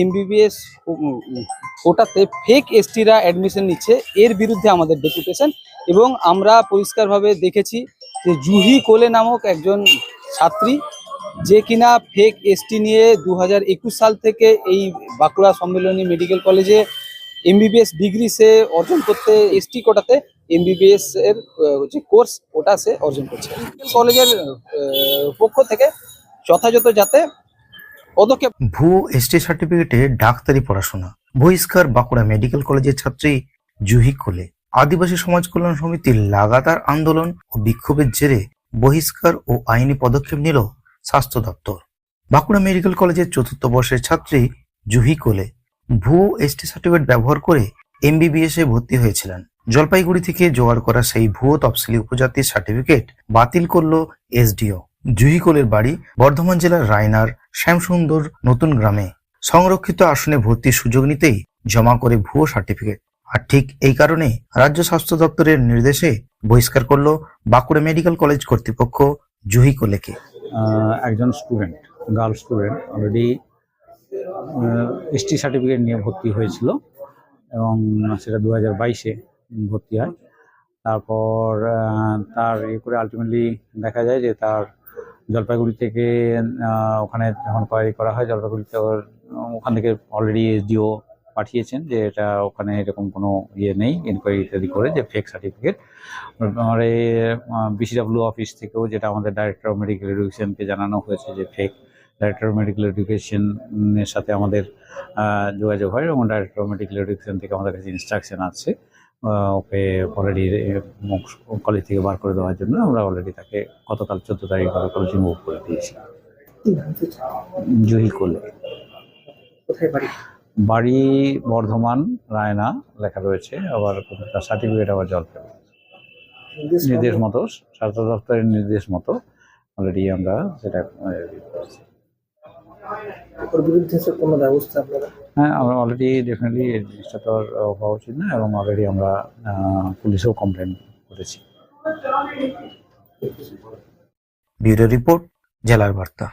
MBBS কোটাতে fake এসটিরা admission নিচ্ছে, এর বিরুদ্ধে আমাদের ডেপুটেশন এবং আমরা পরিষ্কারভাবে দেখেছি যে জুহি কোলে নামক একজন ছাত্রী যে কিনা ফেক এসটি নিয়ে দু হাজার একুশ সাল থেকে এই বাঁকুড়া সম্মেলনী মেডিকেল কলেজে এমবিবিএস ডিগ্রি সে অর্জন করতে এসটি কোটাতে এমবিবিএস এর যে কোর্স ওটা সে অর্জন করছে। কলেজের পক্ষ থেকে যথাযথ যাতে পদক্ষেপ ভুয়ো এসটি সার্টিফিকেটে ডাক্তারি পড়াশোনা। বহিষ্কার বাঁকুড়া মেডিকেল কলেজের ছাত্রী জুহি কোলে। আদিবাসী সমাজ কল্যাণ সমিতির লাগাতার আন্দোলন ও বিক্ষোভের জেরে বহিষ্কার ও আইনি পদক্ষেপ নিল স্বাস্থ্য দপ্তর। বাঁকুড়া মেডিকেল কলেজের চতুর্থ বর্ষের ছাত্রী জুহি কোলে ভুয়ো এসটি সার্টিফিকেট ব্যবহার করে এমবিবিএস এ ভর্তি হয়েছিলেন। জলপাইগুড়ি থেকে জোগাড় করা সেই ভুয়ো তফসিলি উপজাতির সার্টিফিকেট বাতিল করল এসডিও জুহি কোলের বাড়ি বর্ধমান জেলার রায়নার শ্যামসুন্দর নতুন গ্রামে। সংরক্ষিত আসনে ভর্তির সুযোগ নিতেই জমা করে ভুয়ো সার্টিফিকেট। আর ঠিক এই কারণে রাজ্য স্বাস্থ্য দপ্তরের নির্দেশে বহিষ্কার করল বাঁকুড়া মেডিকেল কলেজ কর্তৃপক্ষ জুহিকোলেকে। একজন student, girl student already ST certificate নিয়ে ভর্তি হয়েছিল এবং সেটা দু হাজার বাইশে ভর্তি হয়। তারপর তার ইয়ে করে আলটিমেটলি দেখা যায় যে তার জলপাইগুড়ি থেকে ওখানে যখন কোয়ারি করা হয়, জলপাইগুড়িতে ওখান থেকে অলরেডি এসডিও পাঠিয়েছেন যে এটা ওখানে এরকম কোনো ইয়ে নেই এনকোয়ারি ইত্যাদি করে যে ফেক সার্টিফিকেট আমার বিসিডাব্লিউ অফিস থেকেও যেটা আমাদের ডাইরেক্টর অফ মেডিকেল এডুকেশনকে জানানো হয়েছে যে ফেক ডাইরেক্টর অফ মেডিকেল এডুকেশনের সাথে আমাদের যোগাযোগ হয় এবং ডাইরেক্টর অফ মেডিকেল এডুকেশন থেকে আমাদের কাছে ইনস্ট্রাকশন আছে। ওকে অলরেডি কলেজ থেকে বার করে দেওয়ার জন্য আমরা অলরেডি তাকে গতকাল চোদ্দ তারিখ গতকাল রিমুভ করে দিয়েছি। জুহি কোলে। বাড়ি? বর্ধমান রায়না লেখা রয়েছে। আবার তার সার্টিফিকেট আবার জল নির্দেশ নির্দেশ মতো স্বাস্থ্য দপ্তরের নির্দেশ মতো অলরেডি আমরা সেটা। ওর বিরুদ্ধে স্যার কোনো ব্যবস্থা আপনারা? হ্যাঁ আমরা অলরেডি ডেফিনেটলি এই জিনিসটা তো আর হওয়া উচিত না এবং অলরেডি আমরা পুলিশেও কমপ্লেন করেছি। ব্যুরো রিপোর্ট জেলার বার্তা।